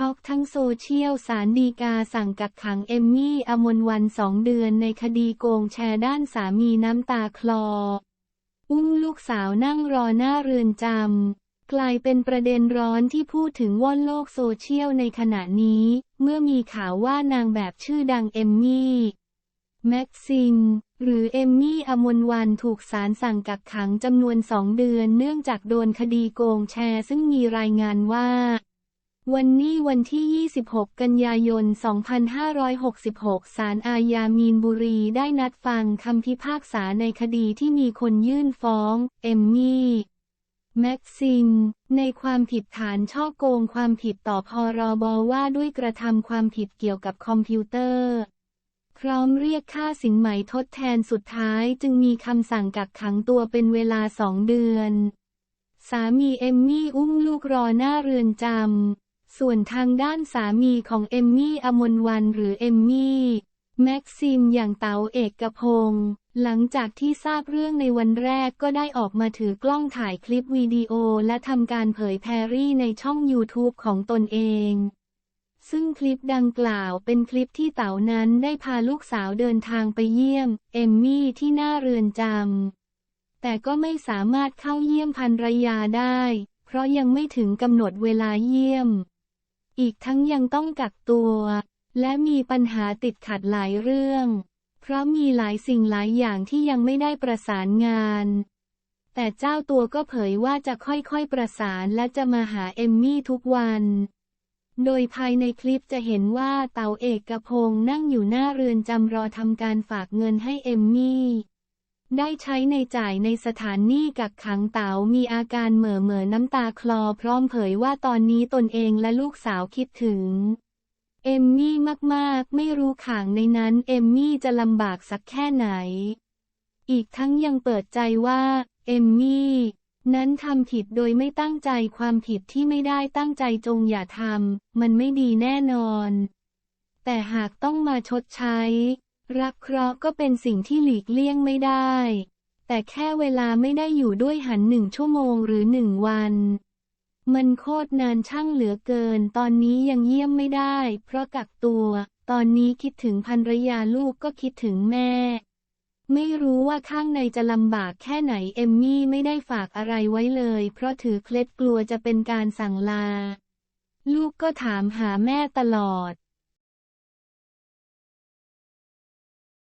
ช็อกทั้งโซเชียลสารดีกาสั่งกักขังเอมมี่อมนวันสองเดือนในคดีโกงแชร์ด้านสามีน้ำตาคลอ อุ้มลูกสาวนั่งรอหน้าเรือนจำ กลายเป็นประเด็นร้อนที่พูดถึงว่อนโลกโซเชียลในขณะนี้ เมื่อมีข่าวว่านางแบบชื่อดังเอมมี่แม็กซิม หรือเอมมี่อมนวันถูกศาลสั่งกักขังจำนวนสองเดือนเนื่องจากโดนคดีโกงแชร์ซึ่งมีรายงานว่า วันนี้วันที่ 26 กันยายน 2566 ศาลอาญามีนบุรีได้นัดฟังคำพิพากษาในคดีที่มีคนยื่นฟ้อง เอมมี่ แม็กซิม ในความผิดฐานช่อโกงความผิดต่อพรบว่าด้วยกระทำความผิดเกี่ยวกับคอมพิวเตอร์ พร้อมเรียกค่าสินไหมทดแทนสุดท้ายจึงมีคำสั่งกักขังตัวเป็นเวลาสองเดือน สามีเอมมี่อุ้มลูกรอหน้าเรือนจำ ส่วนทางด้านสามีของเอมมี่อมนวันหรือเอมมี่แม็กซิมอย่างเต๋าเอกพงศ์หลังจากที่ทราบเรื่องในวันแรกก็ได้ออกมาถือกล้องถ่ายคลิปวิดีโอและทำการเผยแพรี่ในช่อง YouTube ของตนเอง ซึ่งคลิปดังกล่าวเป็นคลิปที่เต๋านั้นได้พาลูกสาวเดินทางไปเยี่ยม เอมมี่ที่หน้าเรือนจำแต่ก็ไม่สามารถเข้าเยี่ยมภรรยาได้ เพราะยังไม่ถึงกำหนดเวลาเยี่ยม อีกทั้งยังต้องกักตัว และมีปัญหาติดขัดหลายเรื่อง เพราะมีหลายสิ่งหลายอย่างที่ยังไม่ได้ประสานงาน แต่เจ้าตัวก็เผยว่าจะค่อยๆประสานและจะมาหาเอมมี่ทุกวัน โดยภายในคลิปจะเห็นว่าเต๋าเอกพงศ์นั่งอยู่หน้าเรือนจำรอทำการฝากเงินให้เอมมี่ ได้ใช้ในจ่ายในสถานหนี้กักขังเต๋ามีอาการเหม่อเหม่อน้ำตาคลอพร้อมเผยว่าตอนนี้ตนเองและลูกสาวคิดถึง เอมมี่มากๆ ไม่รู้ข่างในนั้นเอมมี่จะลำบากสักแค่ไหน อีกทั้งยังเปิดใจว่า เอมมี่นั้นทำผิดโดยไม่ตั้งใจความผิดที่ไม่ได้ตั้งใจจงอย่าทำมันไม่ดีแน่นอน แต่หากต้องมาชดใช้ รักเคราะห์ก็เป็นสิ่งที่หลีกเลี่ยงไม่ได้ แต่แค่เวลาไม่ได้อยู่ด้วยหันหนึ่งชั่วโมงหรือหนึ่งวัน มันโคตรนานช่างเหลือเกิน ตอนนี้ยังเยี่ยมไม่ได้ เพราะกักตัว ตอนนี้คิดถึงภรรยาลูกก็คิดถึงแม่ ไม่รู้ว่าข้างในจะลำบากแค่ไหนเอมมี่ไม่ได้ฝากอะไรไว้เลย เพราะถือเคล็ดกลัวจะเป็นการสั่งลา ลูกก็ถามหาแม่ตลอด